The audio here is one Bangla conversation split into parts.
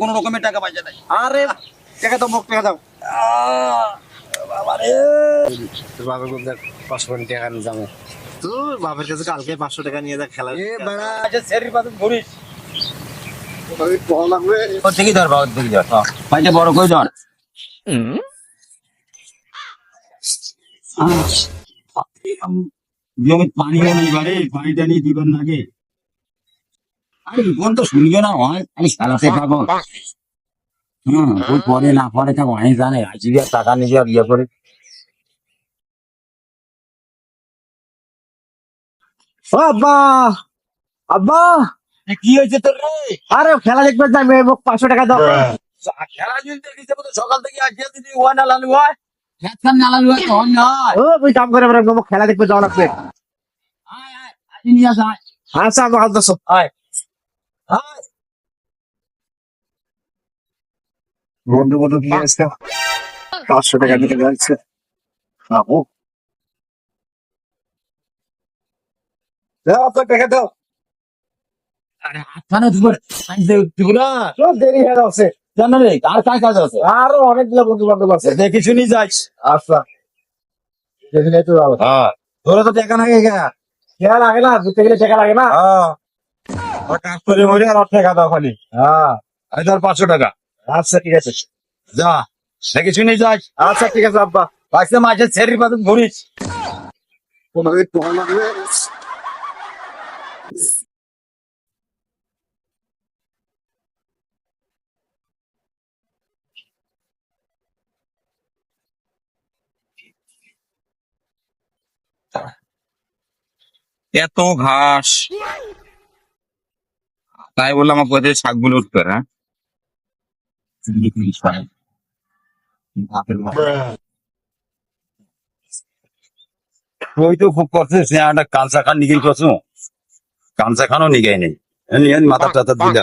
কোন রকমের টাকা পয়সা নাই আরে টাকা দাও মোক টাকা দাও বাবারে তোর বাবার কাছে পাঁচশো কোটি টাকা নিয়ে যাব তোর বাবার কাছে কালকে পাঁচশো টাকা নিয়ে যা খেলা আচ্ছা ঘুরিস ওর থেকে ধর বাবার থেকে ধর। পাইটা বড় করে ধর। জমি পানিও নেই বাড়ি পানি টানি দিবেন নাকি আরে কোন তো শুনবে না হয়। আমি খেলাতে পাবো হ্যাঁ ওই পরে না পরে তা অনেক জানে। আজকে আর টাকা নিজে আর ইয়ে করে। আব্বা! আব্বা! কি হয়েছে তোর আরে খেলা দেখবে মোক পাঁচশো টাকা দাও। খেলা যদি দেখিস সকাল থেকে আজকে যদি ওয়ান আলালু হয় হয় তখন ও কাম করে বেড়া মোক খেলা দেখবে যাওয়া লাগবে আয় আয় আয় নিয়ে আস আয়। আমার হাত দাও আয়। আয়। বন্ধু বন্ধু নিয়ে আসতে পাঁচশো টাকা দিতে যাচ্ছে। বাবু। দাও আপনার টাকা দাও। আরে হাতখানে ধুবে দিব সব দেরি হয়ে যাচ্ছে। জানো রে আর কাজ কাজ আছে? আরও অনেকগুলো বন্ধু বান্ধব আছে দেখে শুনি যাস আচ্ছা। দেখলে তো ভালো। হ্যাঁ। তোরা তো টাকা লাগে না গেলে টাকা লাগে না। হ্যাঁ। কাজ করে মরে আর টাকা দাও খালি। হ্যাঁ। এই ধর পাঁচশো টাকা। আচ্ছা ঠিক আছে। যা দেখে শুনি যাস আচ্ছা ঠিক আছে আব্বা। পাঁচটা মাছের ছেড়ির পাতে ঘুরিস তোমাকে লাগবে এত ঘাস। তাই বললাম আমার পথে শাকগুলো উঠবে হ্যাঁ? তুই তো খুব করছিস না একটা কাঁচা খান নিগিল করছ। কাঁচা খানও নিগাই নেই। মাথা টাথা দিলে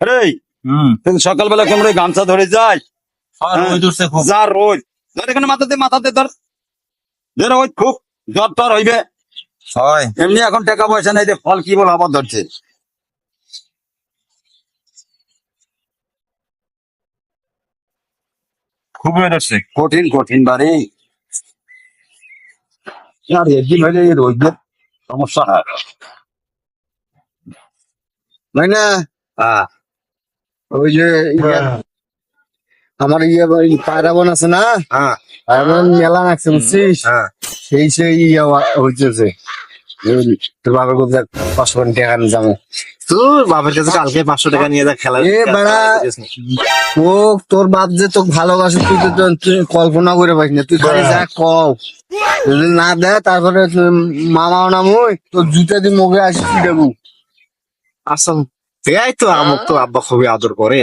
আরে তুই সকালবেলা কোমরে গামছা ধরে যাই যা রোজ ধর এখানে মাথাতে মাথাতে ধর। ধর ওই খুব জ্বর টর হইবে। হয়। এমনি এখন টাকা পয়সা নাই যে ফল কি বল আবার ধরছে। খুব হয়ে কঠিন কঠিন বাড়ি। আর একদিন হইলে এই রোজদের সমস্যা হয়। নাই না? হ্যাঁ ওই যে ইয়ে, আমার ইয়ে ওই পায়রাবন আছে না? হ্যাঁ। পায়রাবন মেলা রাখছে বুঝছিস? হ্যাঁ। সেই সেই ইয়ে হইতেছে তোর বাবার কাছে পাঁচশো টাকা নিয়ে যাব। তোর বাবার কাছে কালকে পাঁচশো টাকা নিয়ে যা খেলা এ বেড়া ও তোর বাপ যে তোকে ভালোবাসে তুই তো তুই কল্পনা করে পাইস না তুই খালি যা কও। যদি না দেয় তারপরে মামাও নামই তোর জুতা দিয়ে মুখে আসি তুই দেবো। আসাম তো আমক তো আব্বা খুবই আদর করে।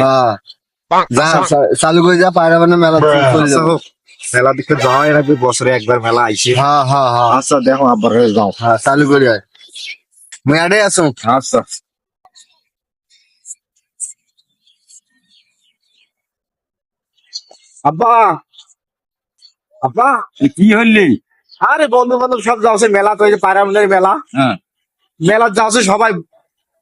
যা চা- চালু করে যা পায়রা বানা মেলা চলে যাব। মেলা দিকে যাওয়া এর আগে বছরে একবার মেলা আইছে। হ্যাঁ হ্যাঁ হ্যাঁ আচ্ছা দেখো আব্বার কাছে যাও। হ্যাঁ চালু করে আয় মুই আড়ে আসো আচ্ছা। আব্বা আব্বা কি হইলি? আরে বন্ধু বান্ধব সব যাচ্ছে মেলা তো এই যে পায়রামনের মেলা। হ্যাঁ। মেলা যাচ্ছে সবাই।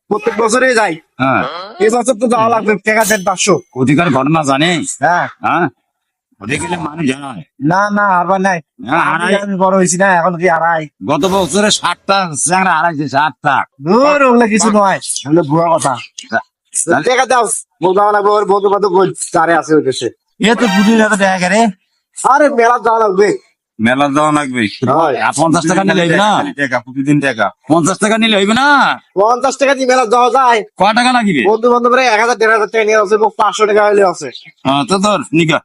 প্রত্যেক বছরই যাই। হ্যাঁ। এই বছর তো যাওয়া লাগবে টাকা পাঁচশো। অধিকার ঘটনা জানিস হ্যাঁ। হ্যাঁ? না না নাই। আমি বড় হয়েছি না এখন কি গত বছরে ষাটটা চ্যাংরা হারাইছে ষাটটা দূর ওগুলো কিছু নয়। ওগুলো ভুয়া কথা। টাকা দাও বলব না ওর বন্ধু বান্ধব আছে ওই দেশে। এ তো বুঝি না দেখা আরে মেলা যাওয়া লাগবে। মেলা দেওয়া লাগবে। আর পঞ্চাশ টাকা নিলে হইবে না? টাকা প্রতিদিন টাকা। পঞ্চাশ টাকা নিলে হইবে না? পঞ্চাশ টাকা দিয়ে মেলা যাওয়া যায়। ক টাকা লাগিবে? বন্ধু বান্ধবরা এক হাজার দেড় হাজার টাকা নিয়ে আছে পাঁচশো টাকা হলে আছে হ্যাঁ তো তোর নিকা।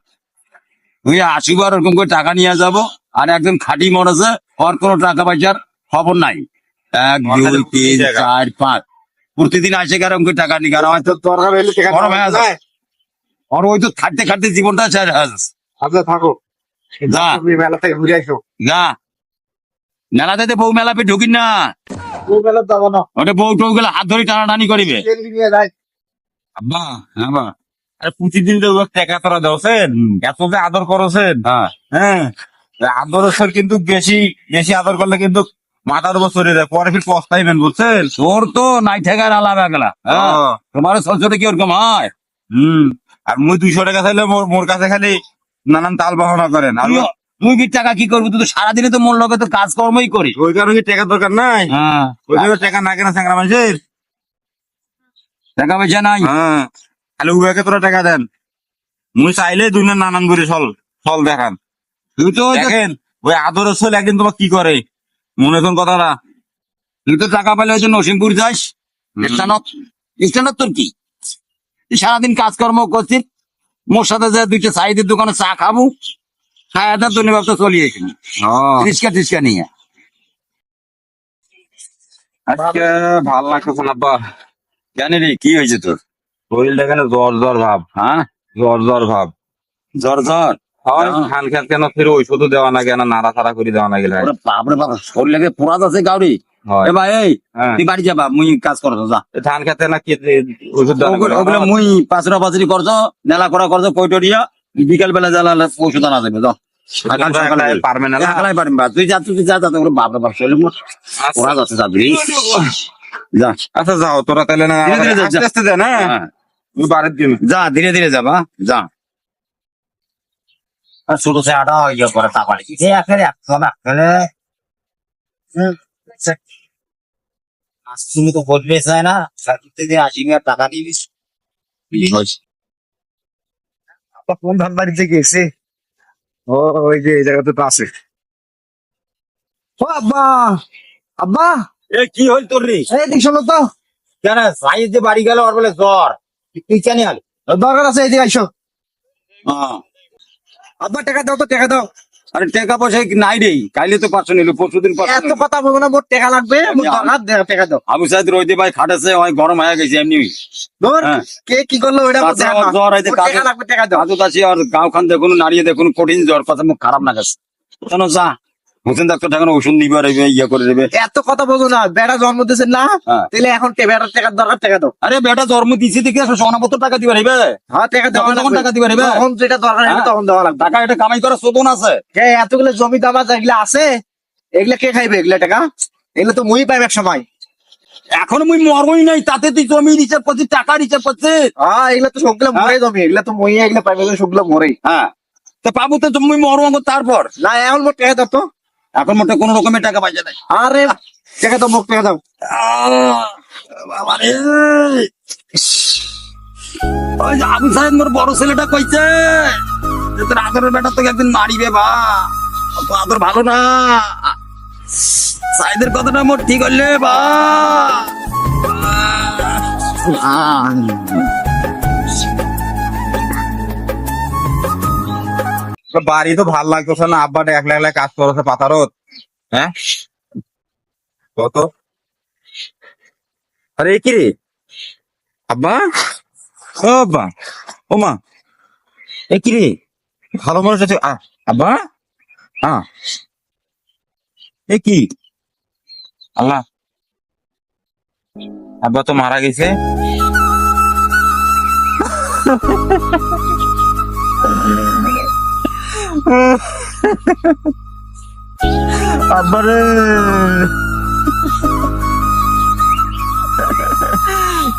ওই আসিব আর ওরকম করে টাকা নিয়ে যাব। আর একজন খাটি মরেছে ওর কোনো টাকা পয়সার খবর নাই। এক দুই তিন চার পাঁচ। প্রতিদিন আসে কারণ করে টাকা নিয়ে আর হয়তো তো দরকার হলে টাকা আছে। যায়। আর ওই তো খাটতে খাটতে জীবনটা শেষ হয়ে যাচ্ছে। আচ্ছা থাকো তুমি মেলা থেকে ঘুরে আসো যা মেলাতে তো বউ মেলা পে ঢুকিন না। ও মেলা যাব না। ওটা বউ টৌ গেলে হাত ধরে টানাটানি করিবে। আব্বা হ্যাঁ বা। আরে প্রতিদিন তো টাকা তোরা দেওছেন। এত যে আদর করছেন। হ্যাঁ। হ্যাঁ। আদরের কিন্তু বেশি বেশি আদর করলে কিন্তু মাথার উপর যায়। পরে ফির পস্তাইবেন বুঝছেন? তোর তো নাই ঠেকার আলাদা গেলা হ্যাঁ। তোমার সলসরে কি ওরকম হয়? হুম। আর মুই দুইশো টাকা চাইলে মোর কাছে খালি নানান তাল বাহনা করেন। তুই- কি টাকা কি করবি? তুই সারাদিনে তো মোর লগে তো কাজকর্মই করিস। ওই কারণে কি টাকা দরকার নাই? হ্যাঁ। ওই জন্য টাকা না কেনা স্যাংরা মানুষের? টাকা পয়সা নাই। হ্যাঁ। খালি উবাকে তোরা টাকা দেন। মুই চাইলে দুই নানান করে ফল ফল দেখান। তুই তো দেখেন ওই আদরের ছেলে একদিন তোমার কি করে? মনে কোন কথাটা। তুই তো টাকা পেলে ওই যে নসিমপুর যাস। স্টেশনত স্টেশনত তোর কি? সারাদিন কাজকর্ম করছিস মোর সাথে যে দুইটা সাইডের দোকানে চা খাব খায় তো ব্যবসা চলিয়ে এখানে। রিস্কা টিস্কা নিয়ে। আজকে ভালো লাগতেছে না আব্বা। জানি রে কি হয়েছে তোর? শরীরটা কেন জ্বর জ্বর ভাব হ্যাঁ? জ্বর জ্বর ভাব। জ্বর জ্বর? হয় হ্যাঁ। খেত কেন ফের ওষুধও দেওয়া না কেন নাড়া ছাড়া করে দেওয়া না গেলে। ওরে বাপরে বাপ শরীর লাগে পোড়া আছে গাউরি। এ ভাই এই হ্যাঁ। তুই বাড়ি যাবা মুই কাজ করছ যা। ধান খেতে না ওগুলো মুই পাঁচরা পাঁচরি করছ নেলা করা করছ কইটরিয়া বিকাল বেলা জ্বালা ওষুধ আনা যাবে যা। আচ্ছা। যাও তোরা তাহলে না ধীরে ধীরে যা, আস্তে আস্তে যা না? হ্যাঁ। যা ধীরে ধীরে যাবা যা। ছোট ছেলেটা ইয়ে করে। তাপাড়ি আসছিনি তো বলবে চায় না সাকিব থেকে আশি হাজার টাকা কোন ধান বাড়িতে গেছে? ও ওই যে এই জায়গাতে তো আছে। ও আব্বা আব্বা এ কি হল তোর রে এই দিক শোনো তো। কেন সাইজ যে বাড়ি গেল ওর বলে জ্বর তুই কেন দরকার আছে এইদিকে আইসো হ্যাঁ আব্বা টাকা দাও তো টাকা দাও। আরে টাকা পয়সা নাই রে? কাইলে তো পাঁচশো নিল পরশু দিন এত কথা বলব না মোট টাকা লাগবে টাকা দাও। আবু সাইদ রইতে ভাই খাটেছে ওই গরম হয়ে গেছে এমনি। হ্যাঁ। কে কি করল না। জ্বর হয়েছে টাকা লাগবে টাকা দাও। কাজু আর গাঁও খান দেখুন নাড়িয়ে দেখুন কঠিন জ্বর কথা মুখ খারাপ না গেছে। কেন যা। হোসেন ডাক্তার ওষুধ নিবে আর ইয়ে করে দেবে। এত কথা বলছো না বেড়া জন্ম দিয়েছে না হ্যাঁ। তাহলে এখন টাকার দরকার টাকা দাও। আরে বেটা জন্ম দিছি দেখে সোনাপত্র টাকা দিবে রে হ্যাঁ টাকা দাও তখন টাকা দিবে রে তখন যেটা দরকার হবে হ্যাঁ। তখন দেওয়া লাগবে। টাকা এটা কামাই করা শোধন আছে। কে এতগুলো জমি যেগুলো আছে এগুলা কে খাইবে এগুলা টাকা? এগুলো তো মুই পাইবে এক সময়। এখন মুই মরবই নাই তাতে তুই জমি রিচার্জ করছিস টাকা রিচার্জ করছিস? হ্যাঁ এগুলা তো সবগুলো মরে জমি এগুলা তো মই এগুলা পাইবে সবগুলো মরে হ্যাঁ। তো পাবো তো মুই মরবো তারপর? না এখন মোট টাকা দাও তো। এখন মোটে কোন রকমের টাকা পাইছে নাই আরে টাকা দাও মোট টাকা দাও। আবু সাহেব মোর বড় ছেলেটা কইছে যে তোর আদরের বেটা তোকে একদিন মারিবে বা। অত আদর ভালো না। সাইদের কথাটা মোর ঠিক হইলে বা। বাড়ি তো ভালো লাগতেছে না আব্বাটা একলা একলা কাজ করেছে পাতারত হ্যাঁ? কত? আরে কি রে? আব্বা? ও আব্বা। ও মা। এ কি রে? ভালো মানুষ আছে। আব্বা? হ্যাঁ এ কি? আল্লাহ। আব্বা তো মারা গেছে। আব্বারে।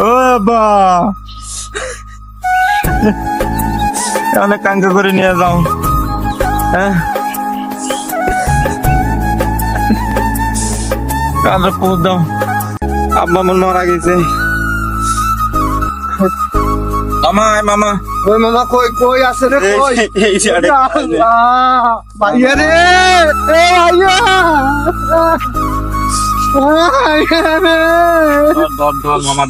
ও আব্বা। অনেক কাঙ্কা করে নিয়ে যাও। হ্যাঁ। পোদ দাও। আব্বা মন মারা গেছে। মামা মামা। ওই মামা কই কই আছে রে কই? এই সাইডে। আল্লাহ ভাইয়া রে এ ভাইয়া। রে। মামা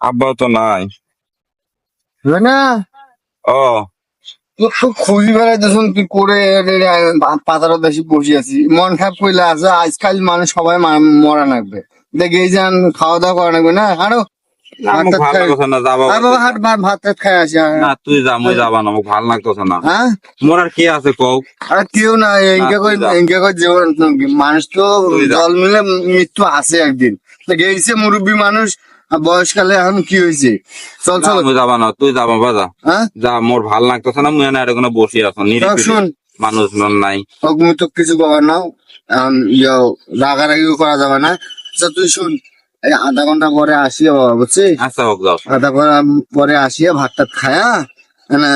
আব্বাও তো নাই। না ও। তুই খুব খুঁজি বেড়াইতেছুন তুই করে? পাতারও বেশি বসে আছি। মন খারাপ করলে আছে আজকাল মানুষ সবাই মা- মরা লাগবে দেখে এই যান খাওয়া দাওয়া করা না? আরও মানুষ তো জল মিলে মৃত্যু আছে একদিন। গেছে মুরব্বী মানুষ বয়সকালে এখন কি হয়েছে? চল চল। মই যাবা না তুই যাবা বাজা। হ্যাঁ? যা মোর ভালো লাগতেছে না মুই না আর কোনো বসে আছো শুন। মানুষ জন নাই মুই তো কিছু কবার নাও এখন রাগারাগিও করা যাবে না। আচ্ছা তুই শুন এই আধা ঘণ্টা পরে আসিয়া বাবা বুঝছিস আচ্ছা হোক যাও। আধা ঘণ্টা পরে আসিয়া ভাত টাত খায়া মানে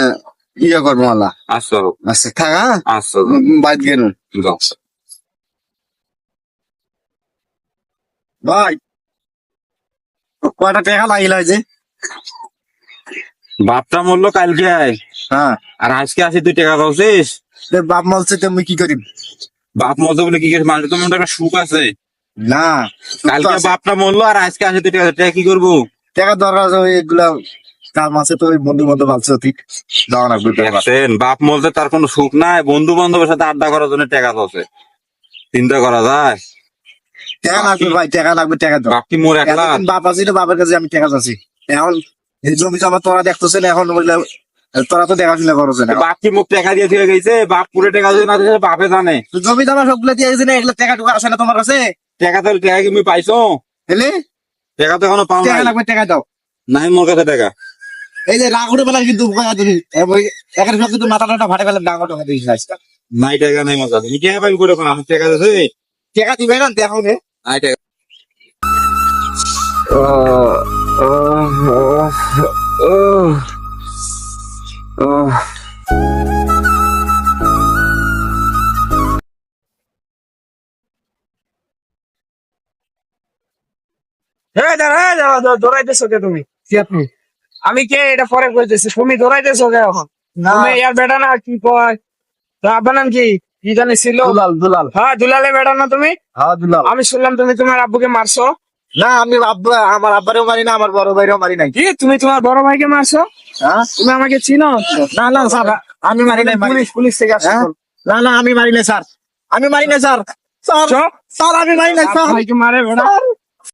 ইয়ে করব আল্লাহ আচ্ছা হোক আচ্ছা থাকা আচ্ছা যাও, বাইর গেল যাও। ভাই। কয়টা টাকা লাগিল যে? বাপটা মরলো কালকে হ্যাঁ। আর আজকে আসি তুই টাকা পাচ্ছিস বাপ মলছে তুমি কি করিম? বাপ মরতে বলে কি করে মানুষ তো মনে একটা সুখ আছে। না কালকে বাপটা মরলো আর আজকে আসি তুই টাকা। টাকা কি করব? টাকা দরকার এগুলা কার মাসে তো ওই বন্ধু বান্ধব আছে ঠিক দাও না বাপ মরতে তার কোনো সুখ নাই বন্ধু বান্ধবের সাথে আড্ডা করার জন্য টাকা আছে চিন্তা করা যায়। টাকা লাগবে ভাই টাকা লাগবে টাকা দাও। বাপ কি মোর একলা। এতদিন বাপ আছি তো বাপের কাছে আমি টাকা চাচ্ছি। এখন এই জমি জমা তোরা দেখতেছে না এখন তোরা তো দেখাশোনা করছে না। বাপ কি মুখ টাকা দিয়ে দিয়ে গেছে বাপ পুরো টাকা দিয়ে না দিয়েছে বাপে জানে। জমি জমা সবগুলো দিয়ে গেছে না এগুলো টাকা টুকা আসে না তোমার কাছে? টাকা তো টাকা কি পাইছো? হেলে টাকা তো এখনও পাও টাকা নাই। লাগবে টাকা দাও। নাই মোর কাছে টাকা। এই যে রাগুড়ে বেলা কিন্তু ভয় তুমি একের সব কিন্তু মাথা টাটা ফাটে ডাঙর টাকা দিয়েছি নাই টাকা নাই কাছে তুমি টাকা পাইবি করে টাকা আছে টাকা দিবে না দেখো নে দাঁড়া, দৌড়াইতেছো কে তুমি? আপনি? আমি কে? এটা পরে কইতেছি। তুমি দৌড়াইতেছো কে এখন? না। তুমি ইয়ার বেটা না কি কয়? তো আপনার নাম কি? কি জানি ছিল? দুলাল দুলাল। হ্যাঁ দুলালে বেড়া না তুমি? হ্যাঁ দুলাল। আমি শুনলাম তুমি তোমার আব্বুকে মারছো। না আমি আব্বা আমার আব্বারও মারি না আমার বড় ভাইরেও মারি নাই। কি? তুমি তোমার বড় ভাইকে মারছো? হ্যাঁ? তুমি আমাকে চিনো? না না স্যার আমি মারি নাই পুলিশ পুলিশ থেকে আসছো। হ্যাঁ? না না আমি মারি নাই স্যার। আমি মারি নাই স্যার। স্যার আমি মারি নাই স্যার। ভাইকে মারে স্যার